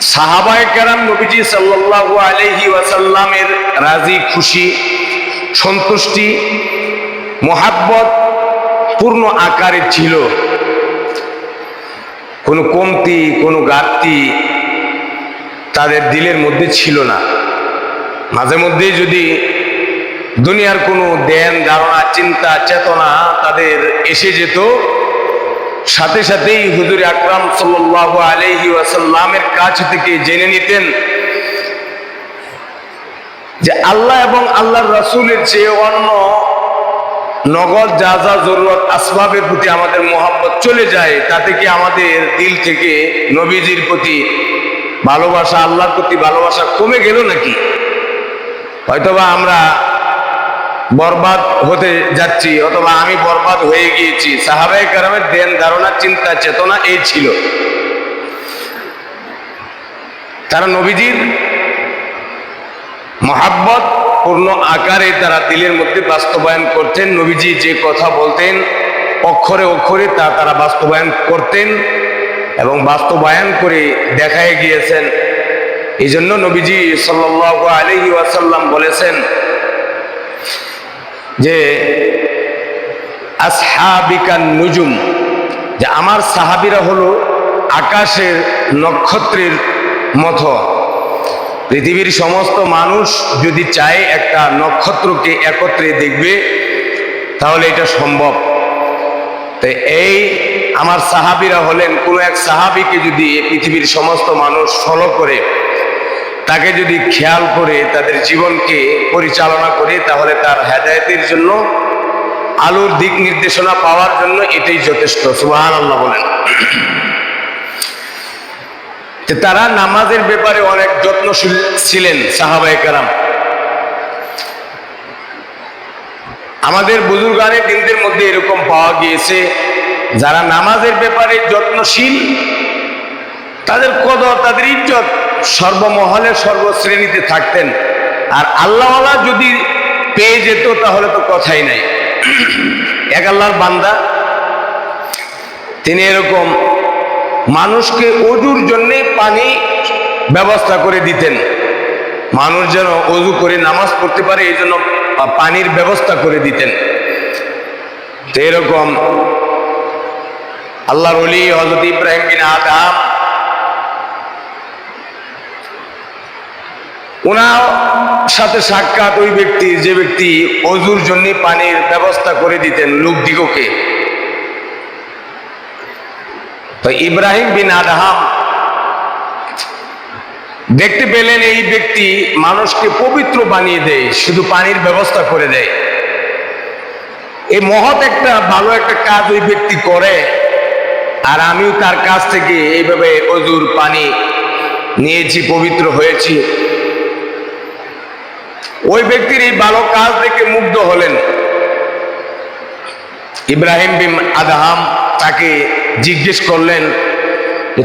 সাহাবায় কেরাম নবীজি সাল্লাল্লাহু আলাইহি ওয়াসাল্লামের রাজি, খুশি, সন্তুষ্টি, মোহাব্বত পূর্ণ আকারে ছিল। কোনো কমতি, কোনো ঘাটতি তাদের দিলের মধ্যে ছিল না। মাঝে মধ্যে যদি দুনিয়ার কোনো দেন ধারণা, চিন্তা, চেতনা তাদের এসে যেত সাথে সাথেই হুজুর আকরাম সাল্লাল্লাহু আলাইহি ওয়াসাল্লামের কাছ থেকে জেনে নিতেন যে আল্লাহ এবং আল্লাহর রসুলের চেয়ে অন্য নগদ যা যা জরুরত আসবাবের প্রতি আমাদের মোহাব্বত চলে যায়, তাতে কি আমাদের দিল থেকে নবীজির প্রতি ভালোবাসা, আল্লাহর প্রতি ভালোবাসা কমে গেল নাকি? হয়তোবা আমরা বরবাদ হতে যাচ্ছি, অথবা আমি বরবাদ হয়ে গিয়েছি। সাহাবাই কারামের দেন ধারণা, চিন্তা, চেতনা এই ছিল। তারা নবীজির মহাব্বত পূর্ণ আকারে তারা দিলের মধ্যে বাস্তবায়ন করতেন। নবীজি যে কথা বলতেন, অক্ষরে অক্ষরে তা তারা বাস্তবায়ন করতেন এবং বাস্তবায়ন করে দেখায় গিয়েছেন। এই জন্য নবীজি সাল্লাহ আলহি ওয়াসাল্লাম বলেছেন যে আসহাবিকান নুজুম, যে আমার সাহাবিরা হলো আকাশের নক্ষত্রের মতো। পৃথিবীর সমস্ত মানুষ যদি চায় একটা নক্ষত্রকে একত্রে দেখবে, তাহলে এটা সম্ভব। তো এই আমার সাহাবিরা হলেন কোনো এক সাহাবিকে যদি পৃথিবীর সমস্ত মানুষ ফলো করে তাকে যদি খেয়াল করে তাদের জীবনকে পরিচালনা করে, তাহলে তার হেদায়তের জন্য, আলোর দিক নির্দেশনা পাওয়ার জন্য এটাই যথেষ্ট। সুবাহান আল্লাহ বলেন তারা নামাজের ব্যাপারে অনেক যত্নশীল ছিলেন সাহাবাই কারাম। আমাদের বুজুর্গানের দিনদের মধ্যে এরকম পাওয়া গিয়েছে, যারা নামাজের ব্যাপারে যত্নশীল, তাদের কদর, তাদের ইজ্জত সর্বমহলে সর্বশ্রেণীতে থাকতেন। আর আল্লাহওয়ালা যদি পেয়ে যেত, তাহলে তো কথাই নাই। এক আল্লাহর বান্দা, তিনি এরকম মানুষকে অজুর জন্য পানি ব্যবস্থা করে দিতেন। মানুষ যেন অজু করে নামাজ পড়তে পারে, এই জন্য পানির ব্যবস্থা করে দিতেন। তো এরকম আল্লাহর অলি হজরত ইব্রাহিম বিন আদাম ওনার সাথে সাক্ষাৎ ওই ব্যক্তি, যে ব্যক্তি অজুর জন্য পানির ব্যবস্থা করে দিতেন লোকদিগকে তো ইব্রাহিম বিন আদহাম দেখতে পেলেন এই ব্যক্তি মানুষকে পবিত্র বানিয়ে দেয়, শুধু পানির ব্যবস্থা করে দেয়। এই মহৎ একটা, ভালো একটা কাজ ওই ব্যক্তি করে, আর আমিও তার কাছ থেকে এইভাবে অজুর পানি নিয়েছি, পবিত্র হয়েছি। ওই ব্যক্তির এই ভালো কাজ দেখে মুগ্ধ হলেন। ইব্রাহিম বিন আদহাম তাকে জিজ্ঞেস করলেন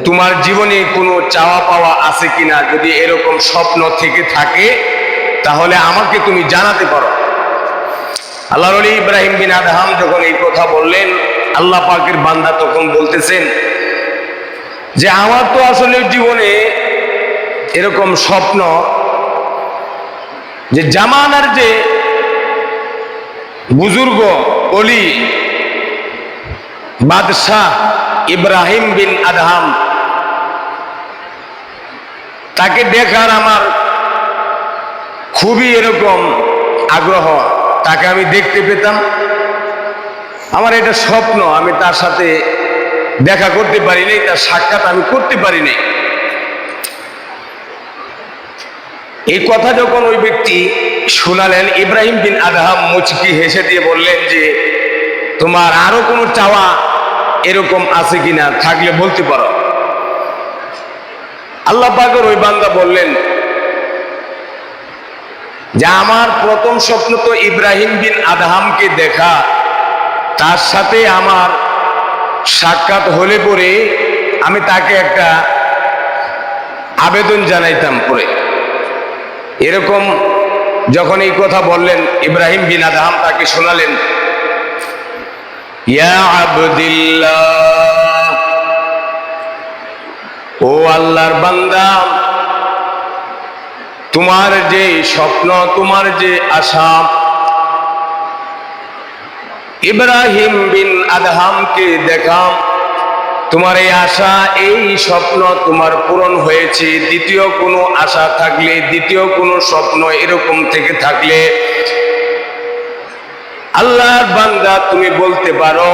তোমার জীবনে কোনো চাওয়া পাওয়া আছে কিনা? যদি এরকম স্বপ্ন থেকে থাকে, তাহলে আমাকে তুমি জানাতে পারো। আল্লাহ আলী ইব্রাহিম বিন আদহাম যখন এই কথা বললেন, আল্লাহ পাকের বান্দা তখন বলতেছেন যে, আমার তো আসলে জীবনে এরকম স্বপ্ন যে জামানার যে বুজুর্গ অলি, বাদশাহ ইব্রাহিম বিন আদহাম, তাকে দেখার আমার খুবই এরকম আগ্রহ। তাকে আমি দেখতে পেতাম। আমার এটা স্বপ্ন, আমি তার সাথে দেখা করতে পারি নাই তার সাক্ষাৎ আমি করতে পারি নাই এই কথা যখন ওই ব্যক্তি শোনালেন, ইব্রাহিম বিন আদহাম মুচকি হেসে দিয়ে বললেন যে, তোমার আরও কোনো চাওয়া এরকম আছে কিনা থাকলে বলতে পারো? আল্লাহ পাকের ওই বান্দা বললেন, যে আমার প্রথম স্বপ্ন তো ইব্রাহিম বিন আদহামকে দেখা, তার সাথে আমার সাক্ষাৎ হলে পরে আমি তাকে একটা আবেদন জানাইতাম পরে। এরকম যখন এই কথা বললেন, ইব্রাহিম বিন আদহাম তাকে শোনালেন, ইয়া ও আল্লাহর বান্দা, তোমার যে স্বপ্ন, তোমার যে আশা, ইব্রাহিম বিন আদহামকে দেখাম তোমার এই আশা, এই স্বপ্ন তোমার পূরণ হয়েছে। দ্বিতীয় কোনো আশা থাকলে, দ্বিতীয় কোনো স্বপ্ন এরকম থেকে থাকলে, আল্লাহর বান্দা তুমি বলতে পারো,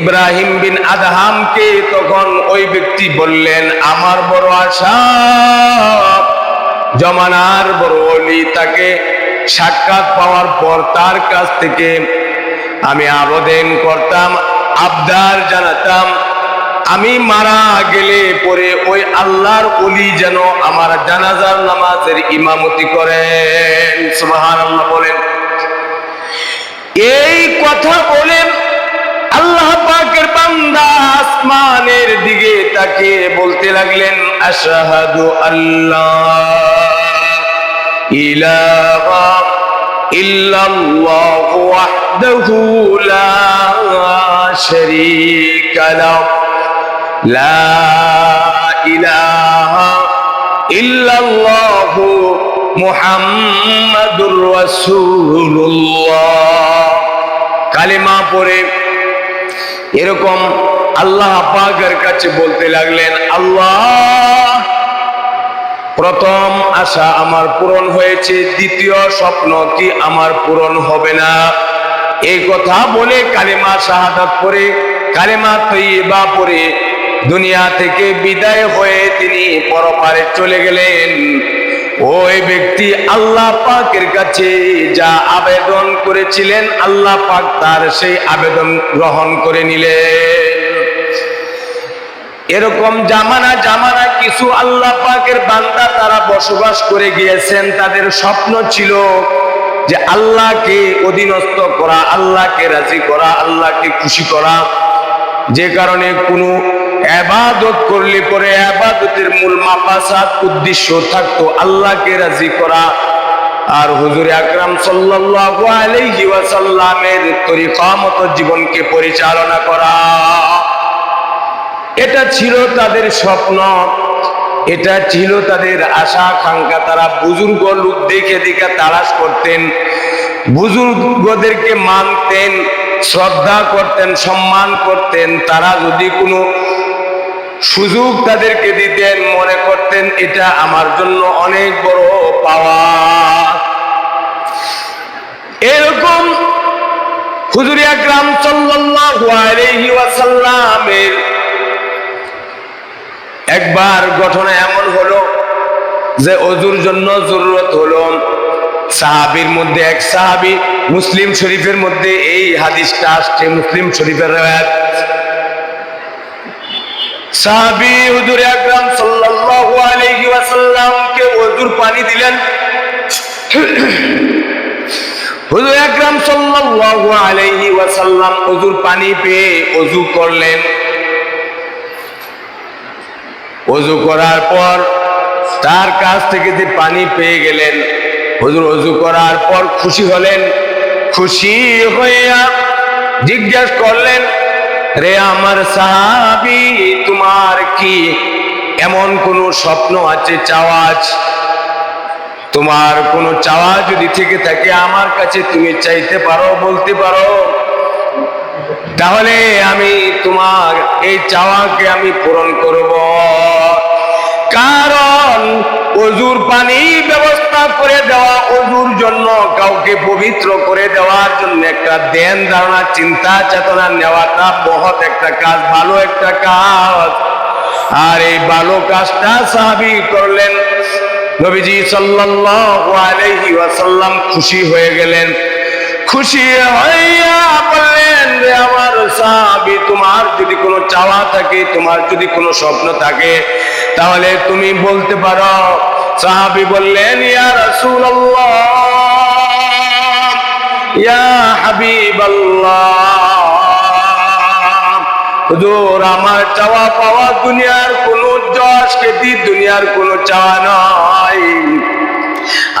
ইব্রাহিম বিন আদহামকে তখন ওই ব্যক্তি বললেন, আমার বড় আশা, জমানার বড় অলি, তাকে সাক্ষাৎ পাওয়ার পর তার কাছ থেকে আমি আবেদন করতাম, আবদার জানাতাম আমি মারা গেলে পরে ওই আল্লাহর অলি যেন আমার জানাজার নামাজের ইমামতি করেন। সুবহানাল্লাহ বলেন। এই কথা বলেন আল্লাহ পাকের বান্দা আসমানের দিকে তাকে বলতে লাগলেন, আশহাদু আল্লাহ ইলাহা ইল্লাল্লাহ ওয়াহদাহু লা শারীকা লাহু। লা ইলাহা ইল্লাল্লাহু মুহাম্মাদুর রাসূলুল্লাহ। কালেমা পড়ে এরকম আল্লাহ পাকের কাছে বলতে লাগলেন, আল্লাহ, প্রথম আশা আমার পূরণ হয়েছে, দ্বিতীয় স্বপ্ন কি আমার পূরণ হবে না? এই কথা বলে কালেমা শাহাদাত পরে কালেমা তৈবা পরে দুনিয়া থেকে বিদায় হয়ে তিনি পরপারে চলে গেলেন। ওই ব্যক্তি আল্লাহ পাকের কাছে যা আবেদন করেছিলেন, আল্লাহ পাক তার সেই আবেদন গ্রহণ করে নিলেন। এরকম জামানা জামানা কিছু আল্লাহ পাকের বান্দা তারা বসবাস করে গিয়েছেন। তাদের স্বপ্ন ছিল যে আল্লাহকে অধীনস্থ করা, আল্লাহকে রাজি করা, আল্লাহকে খুশি করা। যে কারণে কোনো আবাদত করলে পরে আবাদতের মূল মাপাসাদ উদ্দেশ্য থাকতো আল্লাহকে রাজি করা। আর হুজুর আকরাম সাল্লাল্লাহু আলাইহি ওয়াসাল্লামের তরিকা মতো জীবনকে পরিচালনা করা। এটা ছিল তাদের স্বপ্ন, এটা ছিল তাদের আশা, আকাঙ্ক্ষা। তারা বুজুর্গ লোক দেখে দেখে তালাশ করতেন, বুজুর্গদেরকে মানতেন, শ্রদ্ধা করতেন, সম্মান করতেন। তারা যদি কোনো সুযোগ তাদেরকে দিতেন, মনে করতেন এটা আমার জন্য অনেক বড় পাওয়া। এরকম হুজুর আকরাম সাল্লাল্লাহু একবার ঘটনা এমন হলো যে অজুর জন্য জরুরত হলো। সাহাবির মধ্যে এক সাহাবি মুসলিম শরীফের মধ্যে এই হাদিসটা আসছে, মুসলিম শরীফের সাহাবি হুজুর পানি দিলেন। হুজুর পেয়ে করলেন। ওযু করার পর তার কাছ থেকে যে পানি পেয়ে গেলেন, হুজুর ওযু করার পর খুশি হলেন। খুশি হইয়া জিজ্ঞেস করলেন রে আমার সাহাবি, তোমার কি এমন কোন স্বপ্ন আছে চাওয়া আছে তোমার কোনো চাওয়া যদি থেকে থাকে আমার কাছে, তুমি চাইতে পারো, বলতে পারো। তাহলে আমি তোমার এই চাওয়াকে আমি পূরণ করব। কারণ অজুর পানি ব্যবস্থা করে দেওয়া, অজুর জন্য কাউকে পবিত্র করে দেওয়ার জন্য একটা দেন ধারণা, চিন্তা, চেতনা নেওয়াটা বহুত একটা কাজ, ভালো একটা কাজ। আর এই ভালো কাজটা সাহাবি করলেন। নবীজি সাল্লাল্লাহু আলাইহি ওয়াসাল্লাম খুশি হয়ে গেলেন। খুশি হইয়া বললেন রে আমার সাহাবি, তোমার যদি কোনো চাওয়া থাকে, তোমার যদি কোনো স্বপ্ন থাকে তাহলে তুমি বলতে পারো, সাহাবি বললেন, ইয়া রাসূলুল্লাহ, ইয়া আমার চাওয়া পাওয়া দুনিয়ার কোনো যশ খ্যাতি দুনিয়ার কোনো চাওয়া নয়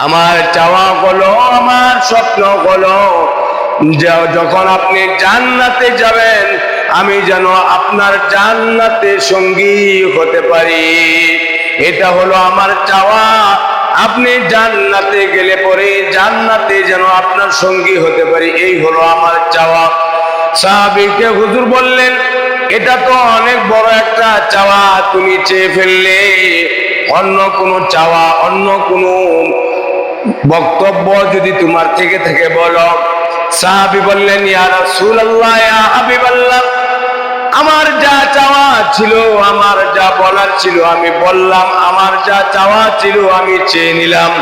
আমার চাওয়া হলো, আমার স্বপ্ন হলো যখন আপনি জান্নাতে যাবেন আমি যেন আপনার জান্নাতে সঙ্গী হতে পারি। এটা হলো আমার চাওয়া। আপনি জান্নাতে গেলে পরে জান্নাতে যেন আপনার সঙ্গী হতে পারি, এই হলো আমার চাওয়া। সাহাবিকে হুজুর বললেন, এটা তো অনেক বড় একটা চাওয়া তুমি চেয়ে ফেললে। অন্য কোনো চাওয়া, অন্য কোনো বক্তব্য যদি তোমার থেকে থেকে বলো। সাহাবি বললেন, ইয়া রাসূলুল্লাহ, ইয়া হাবিবাল্লাহ। আমার যা চাওয়া ছিল, আমার যা বলার ছিল, আমি বললাম, আমার যা চাওয়া ছিল, আমি চেয়ে নিলাম।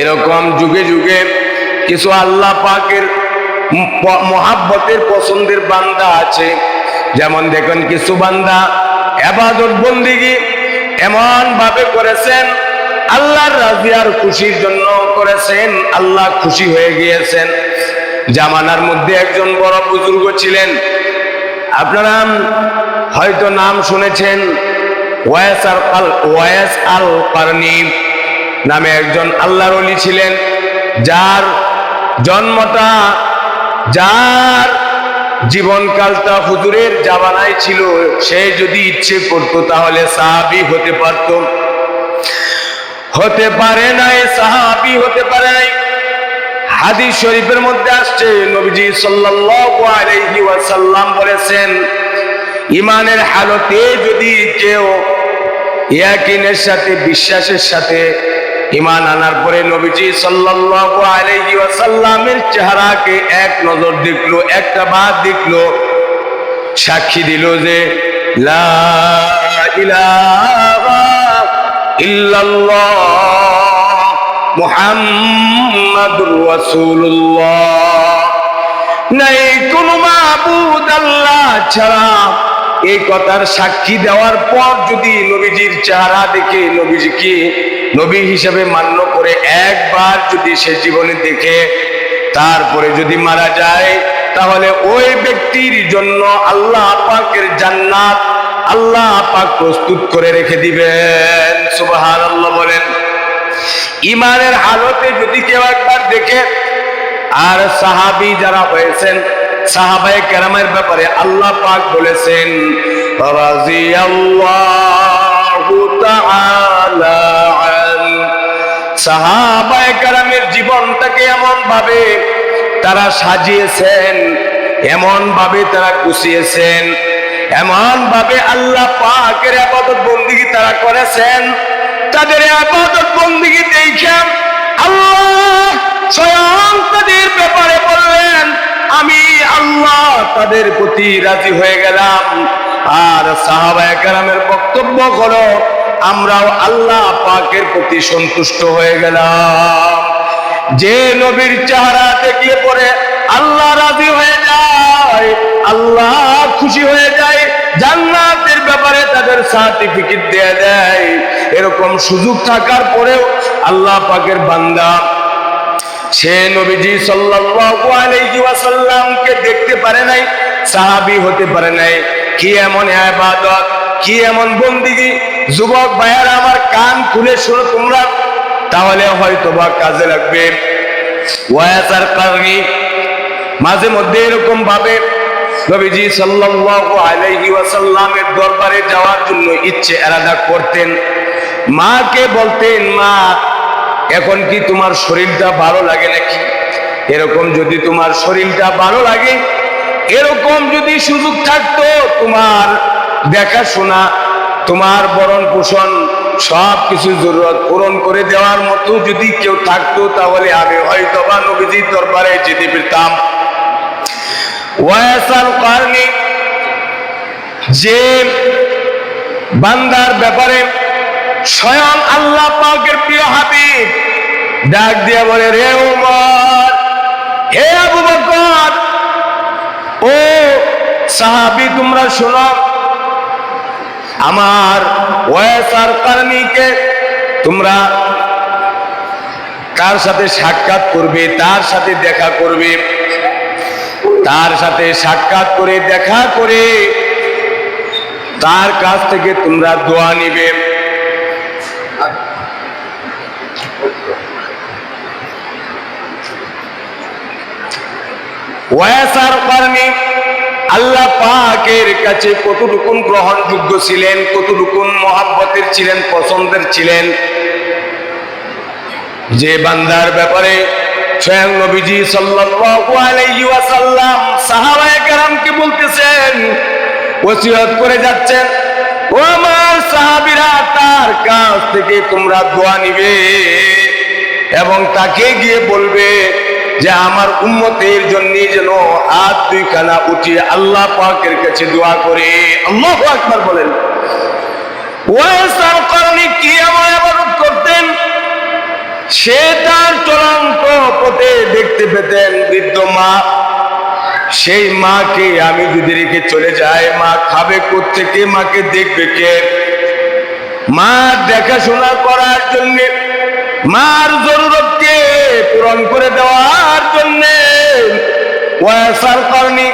এরকম যুগে যুগে কিছু আল্লাহ পাকের মহাব্বতের পছন্দের বান্দা আছে। যেমন দেখেন, কিছু বান্দা এবাদত বন্দিগি এমন ভাবে করেছেন আল্লাহর রাজিয়ার খুশির জন্য করেছেন, আল্লাহ খুশি হয়ে গিয়েছেন। জামানার মধ্যে একজন বড় বুজুর্গ ছিলেন আপনারা হয়তো নাম শুনেছেন ওয়াস আল ওয়াস আল নামে একজন আল্লাহর অলি ছিলেন, যার জন্মটা, যার জীবনকালটা হুজুরের জামানায় ছিল, সে যদি ইচ্ছে করতো তাহলে সাহাবি হতে পারত। হতে পারে নাই, সাহাবি হতে পারে নাই। হাদিস শরীফের মধ্যে আসছে, নবীজি সাল্লাল্লাহু আলাইহি ওয়াসাল্লাম বলেছেন, ইমানের হালতে যদি কেউ ইয়াকিনের সাথে, বিশ্বাসের সাথে ইমান আনার পরে নবীজি সাল্লাল্লাহু আলাইহি ওয়াসাল্লামের চেহারাকে এক নজর দেখল, একটা বাদ দেখল, সাক্ষী দিল যে, লা ইলাহা ইল্লাল্লাহ। মুহাম্মাদুর রাসূলুল্লাহ। নাই কোন মাবুদ আল্লাহ ছাড়া এই কথার সাক্ষী দেওয়ার পর যদি নবীজির চেহারা দেখে নবীজিকে নবী হিসেবে মান্য করে একবার যদি সে জীবনে দেখে, তারপরে যদি মারা যায়, তাহলে ওই ব্যক্তির জন্য আল্লাহ পাকের জান্নাত আল্লাহ পাক প্রস্তুত করে রেখে দিবেন। সুবহানাল্লাহ বলেন। ইমানের হালতে যদি কেউ একবার দেখে, আর সাহাবি যারা হয়েছেন, সাহাবায়ে কেরামের ব্যাপারে আল্লাহ পাক বলেছেন তাআলা কেরামের জীবনটাকে এমন ভাবে তারা সাজিয়েছেন এমন ভাবে তারা গুছিয়েছেন এমন ভাবে আল্লাহ পাকের আপাতত বন্দিগি তারা করেছেন তাদের আবাদত বন্দিগি দেখে আল্লাহ স্বয়ং তাদের ব্যাপারে বললেন, আমি আল্লাহ তাদের প্রতি রাজি হয়ে গেলাম। আর সাহাবায়ে কেরামের বক্তব্য হলো, আমরাও আল্লাহ পাকের প্রতি সন্তুষ্ট হয়ে গেলাম। যে নবীর চেহারা দেখলে পরে আল্লাহ রাজি হয়ে যায়, আল্লাহ খুশি হয়ে যায়, জান্নাতের ব্যাপারে তাদের সার্টিফিকেট দিয়ে দেয়। এরকম সুযোগ থাকার পরেও আল্লাহ পাকের বান্দা, সে নবীজি সাল্লাল্লাহু আলাইহি ওয়াসাল্লামকে দেখতে পারে নাই, সাহাবী হতে পারে নাই। কি এমন ইবাদত, কি এমন বন্দিগি? যুবক ভাইয়ারা, আমার কান খুলে শোনো তোমরা, তাহলে হয়তো বা কাজে লাগবে। ওয়াসার কারণে মাঝে মধ্যে এরকম ভাবে নবীজি সাল্লাল্লাহু আলাইহি ওয়াসাল্লামের দরবারে যাওয়ার জন্য ইচ্ছে এরাদা করতেন। মাকে বলতেন মা, এখন কি তোমার শরীরটা ভালো লাগে নাকি? এরকম যদি তোমার শরীরটা ভালো লাগে, এরকম যদি সুযোগ থাকতো, তোমার দেখাশোনা, তোমার বরণ পোষণ সব কিছু জরুরত পূরণ করে দেওয়ার মতো যদি কেউ থাকতো, তাহলে আমি হয়তো বা নবীজির দরবারে যেতে পেতাম ওয়াসাল কারণে যে বান্দার ব্যাপারে স্বয়ং আল্লাহ পাকের প্রিয় হাবিব। ডাক দিয়ে বলে, রে উমর, হে আবু বকর, ও সাহাবী, তোমরা শোনো, আমার ওয়াসার কারণীকে তোমরা কার সাথে সাক্ষাৎ করবে, তার সাথে দেখা করবে, তার সাথে সাক্ষাৎ করে, দেখা করে, তার কাছ থেকে তোমরা দোয়া নিবে। ওয়াসার কারণে আল্লাহ পাকের কাছে কতটুকুন গ্রহণযোগ্য ছিলেন, কতটুকুন মহাব্বতের ছিলেন, পছন্দের ছিলেন? যে বান্দার ব্যাপারে স্বয়ং নবীজি সাল্লাল্লাহু আলাইহি ওয়াসাল্লাম সাহাবায়ে কেরামকে বলতেছেন, ওসিয়ত করে যাচ্ছেন। আমার সাহাবীরা, তার কাছ থেকে তোমরা দোয়া নিবে এবং তাকে গিয়ে বলবে যে, আমার উম্মতের জন্য যেন হাত দুইখানা উঠিয়ে আল্লাহ পাকের কাছে দোয়া করে। আল্লাহু আকবার বলেন। ওয়াসার কারণে কি আমার আবাদত করতেন? সে তার চূড়ান্ত পথে দেখতে পেতেন বৃদ্ধ মা সেই মাকে আমি যদি রেখে চলে যাই, মা খাবে থেকে মাকে দেখবে কে? মা দেখাশোনা করার জন্য, মার জরুরতকে পূরণ করে দেওয়ার জন্য ওয়াসার কারণে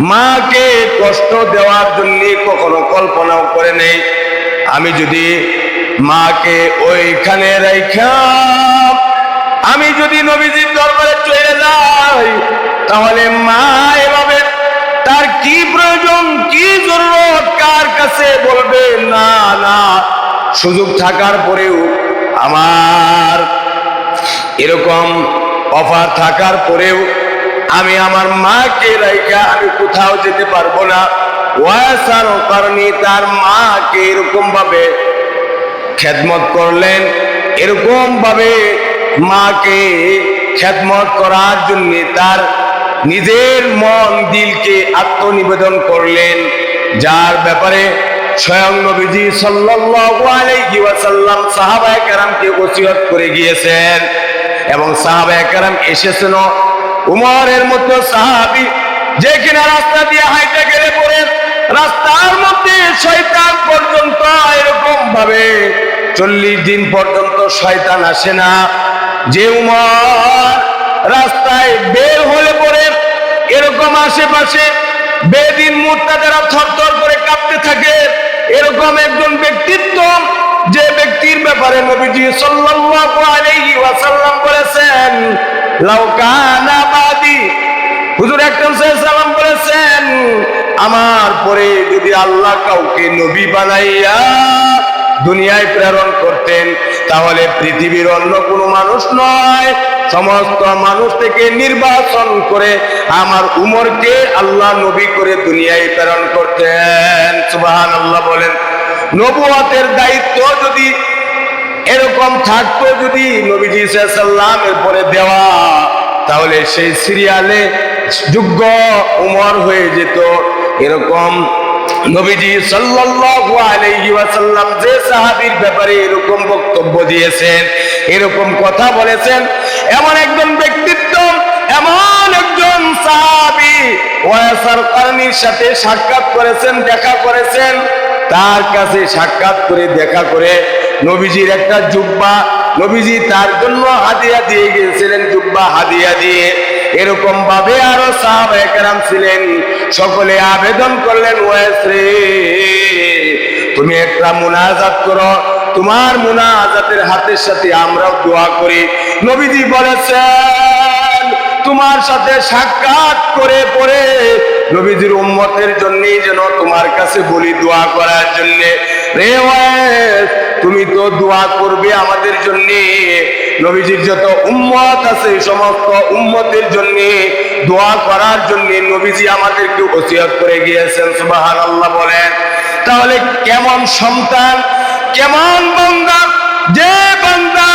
মাকে কষ্ট দেওয়ার জন্য কখনো কল্পনাও করে নেই। আমি যদি মাকে ওইখানে রেখা আমি যদি নবীজির দরবারে চলে যাই, তাহলে মা এভাবে তার কি প্রয়োজন, কি জরুরত, কার কাছে বলবে, না না। সুযোগ থাকার পরেও আমার এরকম অফার থাকার পরেও আমি আমার মাকে রাইখা আমি কোথাও যেতে পারব না। ওয়াসার কারণে তার মাকে এরকম ভাবে খেদমত করলেন এরকম ভাবে মাকে খেদমত করার জন্য তার নিজের মন, দিলকে আত্মনিবেদন করলেন, যার ব্যাপারে স্বয়ং নবীজি সাল্লাল্লাহু আলাইহি ওয়াসাল্লাম সাহাবায়ে ওসিয়ত করে গিয়েছেন এবং সাহাবায়ে কেরাম এসেছেন। উমরের মতো সাহাবী যে কিনা রাস্তা দিয়ে হাইটে গেলে পরে রাস্তার মধ্যে শয়তান পর্যন্ত এরকম ভাবে চল্লিশ দিন পর্যন্ত শয়তান আসে না। যে উমর রাস্তায় বের হলে পরে এরকম আশেপাশে বেদিন মুহূর্তে যারা থরথর করে কাঁপতে থাকে। এরকম একজন ব্যক্তিত্ব যে ব্যক্তির ব্যাপারে নবীজি সাল্লাল্লাহু আলাইহি ওয়াসাল্লাম বলেছেন, লাউ কানা বাদি। হুজুর আকরাম সাল্লাম বলেছেন, আমার পরে যদি আল্লাহ কাউকে নবী বানাইয়া দুনিয়ায় প্রেরণ করতেন, তাহলে পৃথিবীর অন্য কোনো মানুষ নয়। সমস্ত মানুষ থেকে নির্বাচন করে আমার উমরকে আল্লাহ নবী করে দুনিয়ায় প্রেরণ করতেন। সুবাহান আল্লাহ বলেন, নবুয়াতের দায়িত্ব যদি এরকম থাকতো, যদি নবীজি সাল্লামের পরে দেওয়া, তাহলে সেই সিরিয়ালে যোগ্য উমর হয়ে যেত। এরকম নবীজি সাল্লাল্লাহু আলাইহি ওয়াসাল্লাম যে সাহাবীর ব্যাপারে এরকম বক্তব্য দিয়েছেন, এরকম কথা বলেছেন, এমন একজন ব্যক্তিত্ব, এমন একজন সাহাবী ওয়াসার কারণীর সাথে সাক্ষাৎ করেছেন, দেখা করেছেন, তার কাছে সাক্ষাৎ করে, দেখা করে নবীজির একটা জুব্বা, নবীজি তার জন্য হাদিয়া দিয়ে গিয়েছিলেন, জুব্বা হাদিয়া দিয়ে। এরকম ভাবে আরও সাহাব একরাম ছিলেন। সকলে আবেদন করলেন ওয়েস রে তুমি একটা মুনাজাত করো। তোমার মুনাজাতের হাতের সাথে আমরাও দোয়া করি। নবীজি বলেছেন, তোমার সাথে সাক্ষাৎ করে পরে নবীজির উম্মতের জন্যই যেন তোমার কাছে বলি দোয়া করার জন্যে। রে তুমি তো দোয়া করবে আমাদের জন্য। নবীজির যত উম্মত আছে সমস্ত উম্মতের জন্য, দোয়া করার জন্য নবীজি আমাদেরকে ওসিয়ত করে গিয়েছেন সুবাহান আল্লাহ বলেন। তাহলে কেমন সন্তান, কেমন বান্দা? যে বান্দা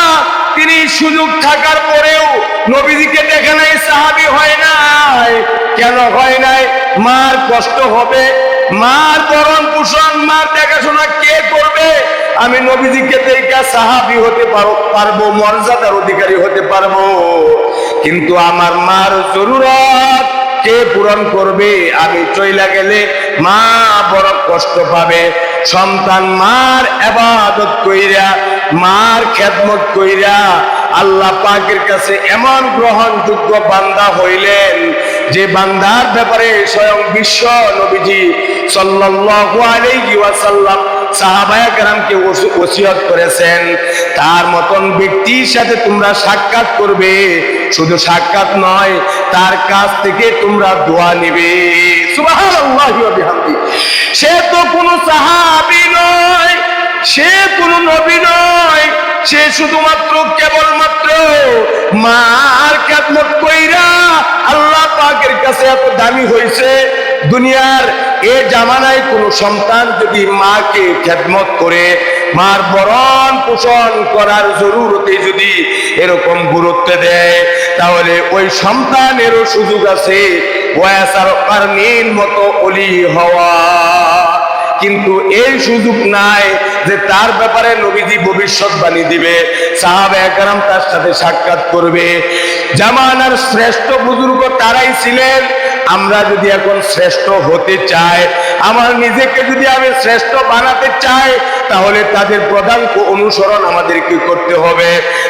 তিনি সুযোগ থাকার পরেও নবীজিকে দেখে নাই, সাহাবি হয় নাই। কেন হয় নাই? মার কষ্ট হবে, মার বরণ পোষণ, মার দেখাশোনা কে করবে? আমি নবীজিকে দেখা সাহাবি হতে পারো- পারব, মর্যাদার অধিকারী হতে পারব। কিন্তু আমার মার জরুরত কে পূরণ করবে? আমি চইলা গেলে মা বড় কষ্ট পাবে। সন্তান মার এবাদত কইরা, মার খেদমত কইরা আল্লাহ পাকের কাছে এমন গ্রহণযোগ্য বান্দা হইলেন, যে বান্দার ব্যাপারে স্বয়ং বিশ্ব নবীজি সাল্লাল্লাহু আলাইহি ওয়াসাল্লাম সাহাবায়া কেরামকে ওসিয়ত করেছেন, তার মতন ব্যক্তির সাথে তোমরা সাক্ষাৎ করবে। শুধু সাক্ষাৎ নয়, তার কাছ থেকে তোমরা দোয়া নিবে। সে তো কোনো সাহাবি নয়, সে কোনো নবী নয় সে শুধুমাত্র কেবলমাত্র মার খেদমত কইরা আল্লাহ পাকের কাছে এত দামি হয়েছে দুনিয়ার এ জামানায় কোনো সন্তান যদি মাকে খেদমত করে, মার বরণ পোষণ করার জরুরতে যদি এরকম গুরুত্ব দেয়, তাহলে ওই সন্তানেরও সুযোগ আছে। ওয়াসার মতো অলি হওয়া। কিন্তু এই সুযোগ নাই যে তার ব্যাপারে নবীজি ভবিষ্যৎবাণী দিবে। সাহাবে একরাম তার সাথে সাক্ষাৎ করবে। জামানার শ্রেষ্ঠ বুজুর্গ তারাই ছিলেন। আমরা যদি এখন শ্রেষ্ঠ হতে চাই, আমার নিজেকে যদি আমি শ্রেষ্ঠ বানাতে চাই, তাহলে তাদের প্রধানকে অনুসরণ আমাদেরকে করতে হবে।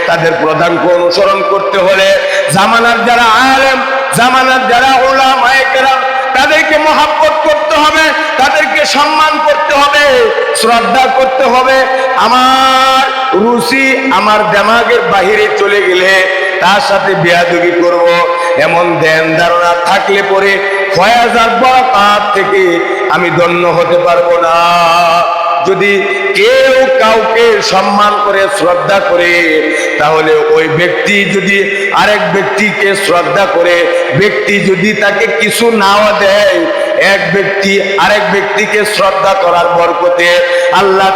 তাদের প্রধানকে অনুসরণ করতে হলে জামানার যারা আলেম, জামানার যারা ওলা মায়েকেরাম তাদেরকে মহাব্বত করতে হবে, তাদেরকে সম্মান করতে হবে, শ্রদ্ধা করতে হবে। আমার রুচি আমার দেমাগের বাহিরে চলে গেলে তার সাথে বেয়াদবি করব। এমন ধ্যান ধারণা থাকলে পরে ফয়াজার তার থেকে আমি ধন্য হতে পারব না। যদি কেউ কাউকে সম্মান করে, শ্রদ্ধা করে, তাহলে ওই ব্যক্তি যদি আরেক ব্যক্তিকে শ্রদ্ধা করে, ব্যক্তি যদি তাকে কিছু নাও দেয়, এক ব্যক্তি আরেক ব্যক্তিকে শ্রদ্ধা করার বরকতে আল্লাহ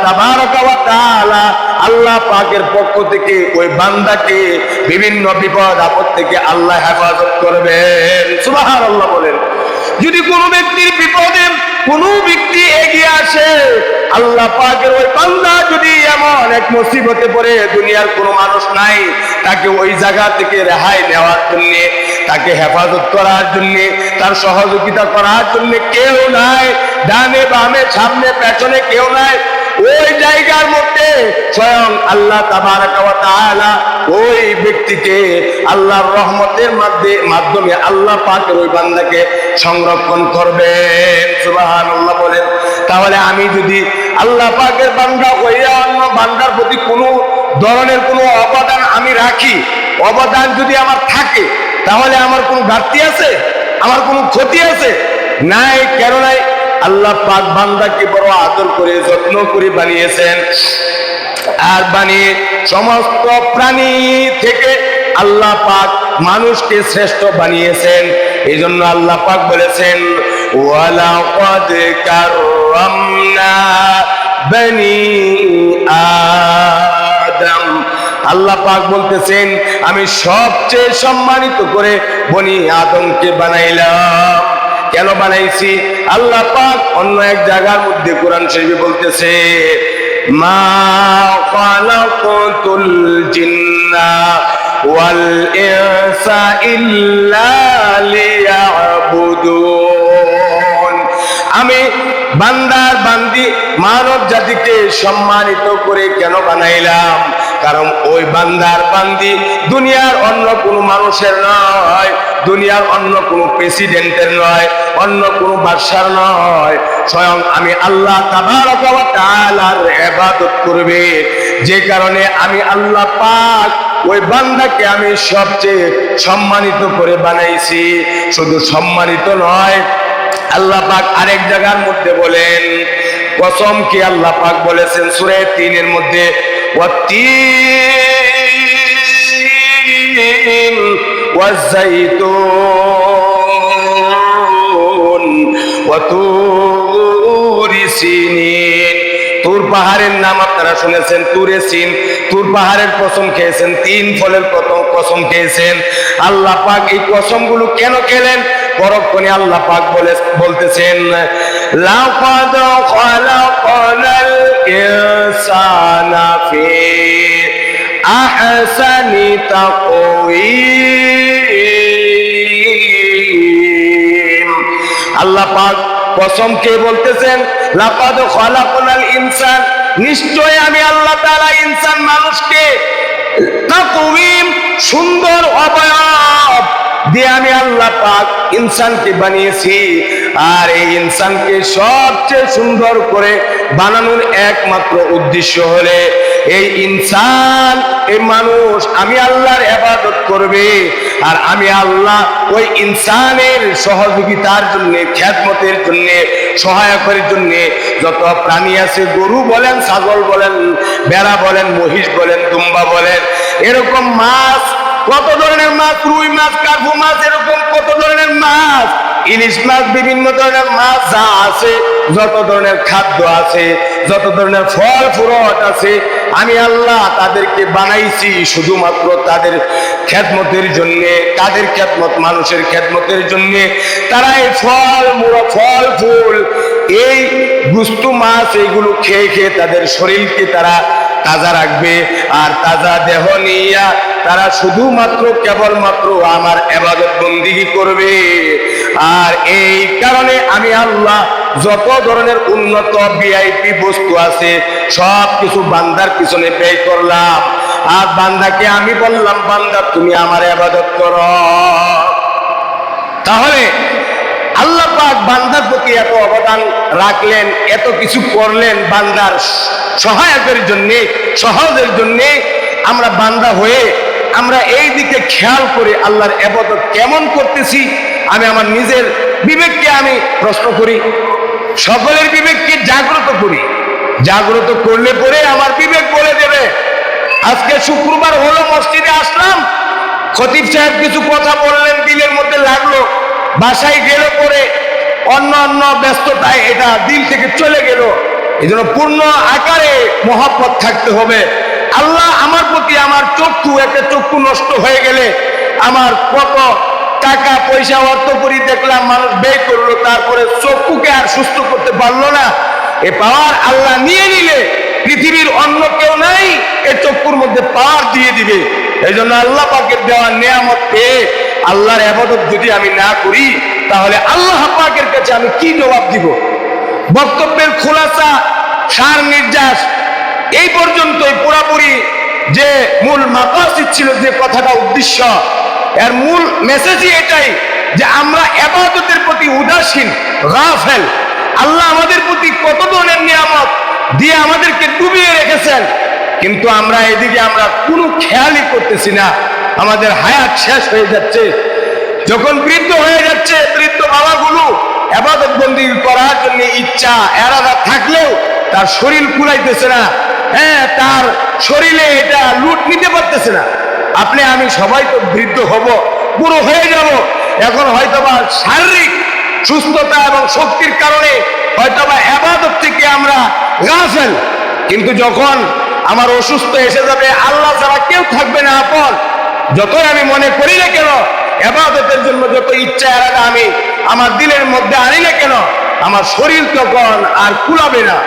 আল্লাহ পাকের পক্ষ থেকে ওই বান্দাকে বিভিন্ন বিপদ, আপদ থেকে আল্লাহ হেফাজত করবেন। সুবহানাল্লাহ বলেন। যদি কোনো ব্যক্তির বিপদে কোন ব্যক্তি এগিয়ে আসে, আল্লাহ পাকের ওই বান্দা যদি এমন এক মুসিবতে পড়ে, দুনিয়ার কোনো মানুষ নাই, তাকে ওই জায়গা থেকে রেহাই নেওয়ার জন্য, তাকে হেফাজত করার জন্য, তার সহযোগিতা করার জন্য কেউ নাই, ডানে বামে, সামনে, পেছনে কেউ নাই ওই জায়গার মধ্যে স্বয়ং আল্লাহ ওই ব্যক্তিকে আল্লাহর রহমতের মধ্যে মাধ্যমে আল্লাহ পাকের ওই বান্দাকে সংরক্ষণ করবেন সুবহানাল্লাহ বলেন। তাহলে আমি যদি আল্লাহ পাকের বান্দা হইয়া অন্য বান্দার প্রতি কোনো ধরনের কোনো অবদান আমি রাখি, অবদান যদি আমার থাকে, তাহলে আমার কোনো ঘাটতি আছে? আমার কোনো ক্ষতি আছে? নাই, কেন নাই? আল্লাহ পাক বান্দাকে বড় আদর করে, যত্ন করে বানিয়েছেন। আর বানিয়ে সমস্ত প্রাণী থেকে আল্লাহ পাক মানুষকে শ্রেষ্ঠ বানিয়েছেন। এই জন্য আল্লাহ পাক বলেছেন, ওয়ালাকাদ কাররামনা বনি আদম। আল্লাহ পাক বলতেছেন, আমি সবচেয়ে সম্মানিত করে বনি আদমকে বানাইলাম। কেন বানাইছি? আল্লাহ পাক অন্য এক জায়গার মধ্যে কোরআন শরীফে বলতেছে, মা আমি বান্দার বান্দি মানব জাতিকে সম্মানিত করে কেন বানাইলাম? কারণ ওই বান্দার বান্দি দুনিয়ার অন্য কোনো মানুষের নয়, দুনিয়ার অন্য কোনো প্রেসিডেন্টের নয়, অন্য কোনো বাদশার নয়। স্বয়ং আমি আল্লাহ ইবাদত করবে। যে কারণে আমি আল্লাহ পাক ওই বান্দাকে আমি সবচেয়ে সম্মানিত করে বানাইছি। শুধু সম্মানিত নয়, আল্লাহ পাক আরেক জায়গার মধ্যে বলেন, কসম কি আল্লাহ পাক বলেছেন? সূরা তিনের মধ্যে ওয়াত্তিন ওয়াজাইতুন ওয়াতুরি সিনিন তুর পাহাড়ের নাম আপনারা শুনেছেন, তুরে সিন। তুর পাহাড়ের কসম খেয়েছেন, তিন ফলের প্রথম কসম খেয়েছেন। আল্লাহ পাক এই কসমগুলো কেন খেলেন? পরক্ষণে আল্লাহ পাক বলে বলতেছেন লাকাদ খালাকানাল ইনসানা ফি আহসানি তাকওয়িম আল্লাহ পাক কসম কে বলতেছেন, লাকাদ খালাকানাল ইনসান নিশ্চয় আমি আল্লাহ তাআলা ইনসান মানুষকে তাকওয়িম, সুন্দর অবয়ব দিয়ে আমি আল্লাহ পাক ইনসানকে বানিয়েছি। আর এই ইনসানকে সবচেয়ে সুন্দর করে বানানোর একমাত্র উদ্দেশ্য হলে এই ইনসান, এই মানুষ আমি আল্লাহর করবে। আর আমি আল্লাহ ওই ইনসানের সহযোগিতার জন্য খ্যাতমতের জন্য, সহায়কের জন্য যত প্রাণী আছে, গরু বলেন, ছাগল বলেন বেড়া বলেন, মহিষ বলেন, দুম্বা বলেন, এরকম মাছ কত ধরনের মাছ? রুই মাছ কাকু মাছ, এরকম কত ধরনের মাছ? ইলিশ মাছ, বিভিন্ন ধরনের মাছ যা আছে, যত ধরনের খাদ্য আছে, যত ধরনের ফল ফুরট আছে, আমি আল্লাহ তাদেরকে বানাইছি শুধুমাত্র তাদের খ্যাতমতের জন্য, তাদের খ্যাতমত মানুষের খ্যাতমতের জন্য। তারা এই ফল মুড়ো ফল, ফুল, এই গুস্তু মাছ, এইগুলো খেয়ে খেয়ে তাদের শরীরকে তারা তাজা রাখবে। আর তাজা দেহ নিয়া তারা শুধুমাত্র কেবলমাত্র আমার এবাদত বন্দিগি করবে। আর এই কারণে আমি আল্লাহ যত ধরনের উন্নত ভিআইপি বস্তু আছে সব কিছু বান্দার পিছনে ব্যয় করলাম। আর বান্দাকে আমি বললাম, বান্দা, তুমি আমার আবাদত কর। তাহলে আল্লাহ পাক বান্দার প্রতি এত অবদান রাখলেন, এত কিছু করলেন বান্দার সহায়কের জন্য, সহজের জন্য আমরা বান্দা হয়ে আমরা এই দিকে খেয়াল করে আল্লাহর এবাদত কেমন করতেছি, আমি আমার নিজের বিবেককে আমি প্রশ্ন করি, সকলের বিবেককে জাগ্রত করি। জাগ্রত করলে পরে আমার বিবেক বলে দেবে, আজকে শুক্রবার হলো মসজিদে আসলাম, খতিব সাহেব কিছু কথা বললেন, দিলের মধ্যে লাগল, বাসায় গেল পরে অন্য অন্য ব্যস্ততায় এটা দিল থেকে চলে গেল এই জন্য পূর্ণ আকারে মহাপত থাকতে হবে। আল্লাহ আমার আমার চক্ষু একটা চক্ষু নষ্ট হয়ে গেলে আমার কত টাকা পয়সা অর্থ করি দেখলাম মানুষ ব্যয় করল, তারপরে চক্ষুকে আর সুস্থ করতে পারল না। এ পাওয়ার আল্লাহ নিয়ে নিলে, পৃথিবীর অন্য কেউ নাই, এ চক্ষুর মধ্যে পাওয়ার দিয়ে দিবে। এই জন্য আল্লাহ পাকের দেওয়া নিয়ামত পেয়ে আল্লাহর আবাদত যদি আমি না করি, তাহলে আল্লাহ পাকের কাছে আমি কি জবাব দিব? বক্তব্যের খোলাসা, সার নির্যাস, এই পর্যন্তই পুরাপুরি যে মূল মাকাসিদ ছিল যে কথাটা উদ্দেশ্য, এর মূল মেসেজই এটাই যে আমরা আবাদতের প্রতি উদাসীন, গাফেল। আল্লাহ আমাদের প্রতি কত ধরনের নিয়ামত দিয়ে আমাদেরকে ডুবিয়ে রেখেছেন। কিন্তু আমরা এদিকে আমরা কোনো খেয়ালই করতেছি না। আমাদের হায়াত শেষ হয়ে যাচ্ছে। যখন বৃদ্ধ হয়ে যাচ্ছে, বৃদ্ধ বাবাগুলো আবাদত বন্দি করার জন্য ইচ্ছা, এরাদা থাকলেও তার শরীর কুলাইতেছে না। হ্যাঁ তার শরীরে এটা লুট নিতে পারতেছে না। আপনি, আমি সবাই তো বৃদ্ধ হব পুরো হয়ে যাব। এখন হয়তোবা শারীরিক সুস্থতা এবং শক্তির কারণে হয়তোবা আবাদত থেকে আমরা গাফেল। কিন্তু যখন আমার অসুস্থ এসে যাবে, আল্লাহ ছাড়া কেউ থাকবে না আপন। যতই আমি মনে করি না কেন এবাদতের জন্য যত ইচ্ছা এরাদা আমি আমার দিলের মধ্যে আনি না কেন, আমার শরীর তখন আর কুলাবে না।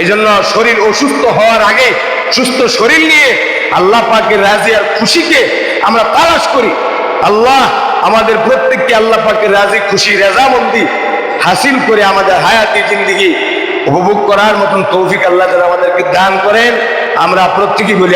এই জন্য শরীর অসুস্থ হওয়ার আগে সুস্থ শরীর নিয়ে আল্লাহ পাকের রাজি আর খুশিকে আমরা তালাশ করি। আল্লাহ আমাদের প্রত্যেককে আল্লাহ পাকের রাজি, খুশি, রেজামন্দি হাসিল করে আমাদের হায়াতি জিন্দিগি উপভোগ করার মতন তৌফিক আল্লাহ আমাদেরকে দান করেন। আমরা প্রত্যেকেই বলি